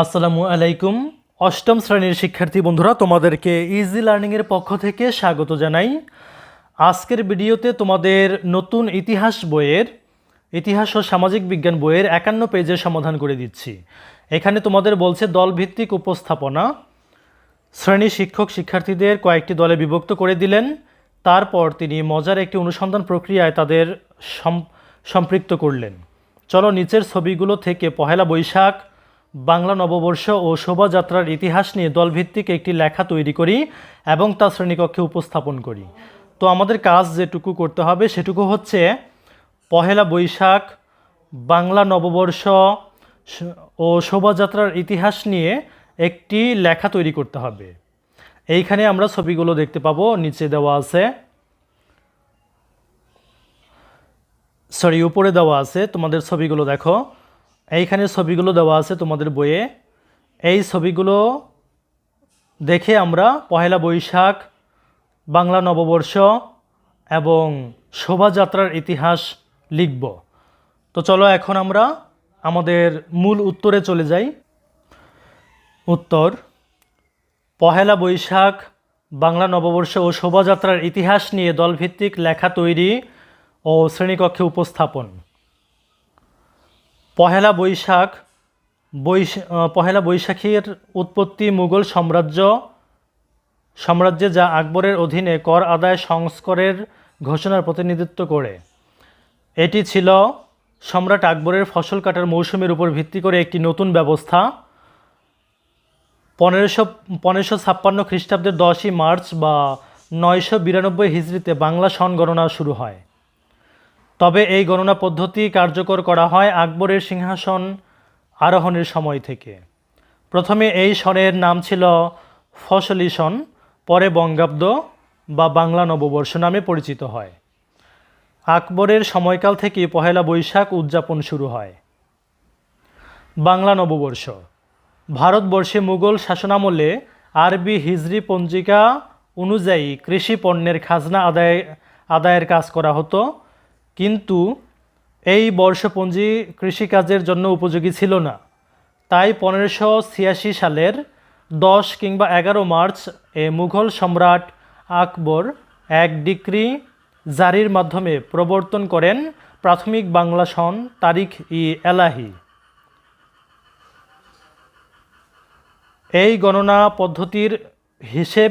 আসসালামু আলাইকুম। অষ্টম শ্রেণির শিক্ষার্থী বন্ধুরা, তোমাদেরকে ইজি লার্নিংয়ের পক্ষ থেকে স্বাগত জানাই। আজকের ভিডিওতে তোমাদের নতুন ইতিহাস বইয়ের, ইতিহাস ও সামাজিক বিজ্ঞান বইয়ের একান্ন পেজের সমাধান করে দিচ্ছি। এখানে তোমাদের বলছে দলভিত্তিক উপস্থাপনা। শ্রেণি শিক্ষক শিক্ষার্থীদের কয়েকটি দলে বিভক্ত করে দিলেন। তারপর তিনি মজার একটি অনুসন্ধান প্রক্রিয়ায় তাদের সম্পৃক্ত করলেন। চলো নিচের ছবিগুলো থেকে পহেলা বৈশাখ বাংলা নববর্ষ ও শোভাযাত্রার ইতিহাস নিয়ে দলভিত্তিক একটি লেখা তৈরি করি এবং তা শ্রেণীকক্ষে উপস্থাপন করি। তো আমাদের কাজ যেটুকু করতে হবে সেটুকু হচ্ছে পহেলা বৈশাখ, বাংলা নববর্ষ ও শোভাযাত্রার ইতিহাস নিয়ে একটি লেখা তৈরি করতে হবে। এইখানে আমরা ছবিগুলো দেখতে পাবো, নিচে দেওয়া আছে। সরি উপরে দেওয়া আছে। তোমাদের ছবিগুলো দেখো। এইখানে ছবিগুলো দেওয়া আছে তোমাদের বইয়ে। এই ছবিগুলো দেখে আমরা পহেলা বৈশাখ, বাংলা নববর্ষ এবং শোভাযাত্রার ইতিহাস লিখব। তো চলো এখন আমরা আমাদের মূল উত্তরে চলে যাই। উত্তর, পহেলা বৈশাখ, বাংলা নববর্ষ ও শোভাযাত্রার ইতিহাস নিয়ে দলভিত্তিক লেখা তৈরি ও শ্রেণীকক্ষে উপস্থাপন। পহেলা বৈশাখ, বৈশ পহেলা বৈশাখীর উৎপত্তি মুঘল সাম্রাজ্য, সাম্রাজ্যে যা আকবরের অধীনে কর আদায় সংস্কারের ঘোষণার প্রতিনিধিত্ব করে। এটি ছিল সম্রাট আকবরের ফসল কাটার মৌসুমের উপর ভিত্তি করে একটি নতুন ব্যবস্থা। পনেরোশো পনেরোশো ছাপ্পান্ন খ্রিস্টাব্দের দশই মার্চ বা নয়শো বিরানব্বই হিজড়িতে বাংলা সন গণনা শুরু হয়। তবে এই গণনা পদ্ধতি কার্যকর করা হয় আকবরের সিংহাসন আরোহণের সময় থেকে। প্রথমে এই সনের নাম ছিল ফসলি সন পরে বঙ্গাব্দ বা বাংলা নববর্ষ নামে পরিচিত হয়। আকবরের সময়কাল থেকে পহেলা বৈশাখ উদযাপন শুরু হয়। বাংলা নববর্ষ। ভারতবর্ষে মুঘল শাসনামলে আরবি হিজরি পঞ্জিকা অনুযায়ী কৃষি পণ্যের খাজনা আদায়, আদায়ের কাজ করা হতো। কিন্তু এই বর্ষপঞ্জি কৃষিকাজের জন্য উপযোগী ছিল না। তাই পনেরোশো ছিয়াশি সালের দশ কিংবা এগারো মার্চ এ মুঘল সম্রাট আকবর এক ডিক্রি জারির মাধ্যমে প্রবর্তন করেন প্রাথমিক বাংলা সন তারিখ ই এলাহি। এই গণনা পদ্ধতির হিসেব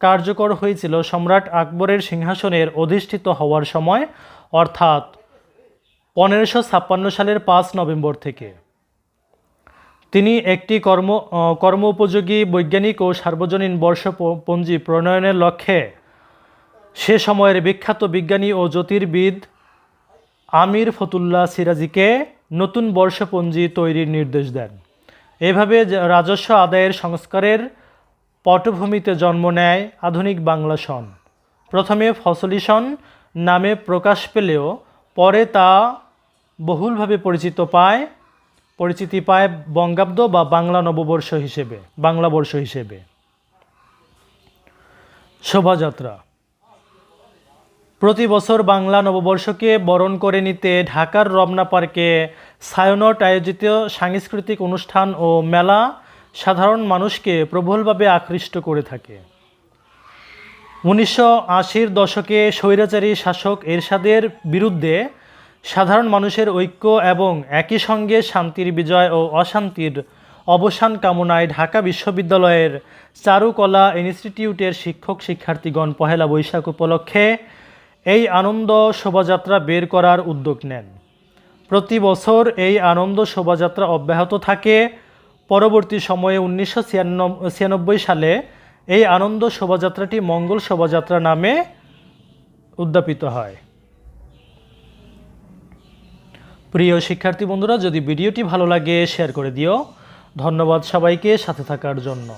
কার্যকর হয়েছিল সম্রাট আকবরের সিংহাসনের অধিষ্ঠিত হওয়ার সময় অর্থাৎ পনেরোশো ছাপ্পান্ন সালের পাঁচ নভেম্বর থেকে। তিনি একটি কর্ম কর্ম উপযোগী বৈজ্ঞানিক ও সার্বজনীন বর্ষপঞ্জি প্রণয়নের লক্ষ্যে সে সময়ের বিখ্যাত বিজ্ঞানী ও জ্যোতির্বিদ আমির ফতুল্লাহ সিরাজিকে নতুন বর্ষপঞ্জি তৈরির নির্দেশ দেন। এভাবে রাজস্ব আদায়ের সংস্কারের পটভূমিতে জন্ম নেয় আধুনিক বাংলা সন। প্রথমে ফসলি সন নামে প্রকাশ পেলেও পরে তা বহুলভাবে পরিচিত পায়, পরিচিতি পায় বঙ্গাব্দ বা বাংলা নববর্ষ হিসেবে, বাংলা বর্ষ হিসেবে। শোভাযাত্রা। প্রতি বছর বাংলা নববর্ষকে বরণ করে নিতে ঢাকার রমনা পার্কে সায়নট আয়োজিত সাংস্কৃতিক অনুষ্ঠান ও মেলা সাধারণ মানুষকে প্রবলভাবে আকৃষ্ট করে থাকে। উনিশশো আশির দশকে স্বৈরাচারী শাসক এরশাদের বিরুদ্ধে সাধারণ মানুষের ঐক্য এবং একই সঙ্গে শান্তির বিজয় ও অশান্তির অবসান কামনায় ঢাকা বিশ্ববিদ্যালয়ের চারুকলা ইনস্টিটিউটের শিক্ষক শিক্ষার্থীগণ পহেলা বৈশাখ উপলক্ষে এই আনন্দ শোভাযাত্রা বের করার উদ্যোগ নেন। প্রতি বছর এই আনন্দ শোভাযাত্রা অব্যাহত থাকে। পরবর্তী সময়ে উনিশশো ছিয়ানব্বই সালে এই আনন্দ শোভাযাত্রাটি মঙ্গল শোভাযাত্রা নামে উদ্যাপিত হয়। প্রিয় শিক্ষার্থী বন্ধুরা, যদি ভিডিওটি ভালো লাগে শেয়ার করে দিও। ধন্যবাদ সবাইকে, সাথে থাকার জন্য।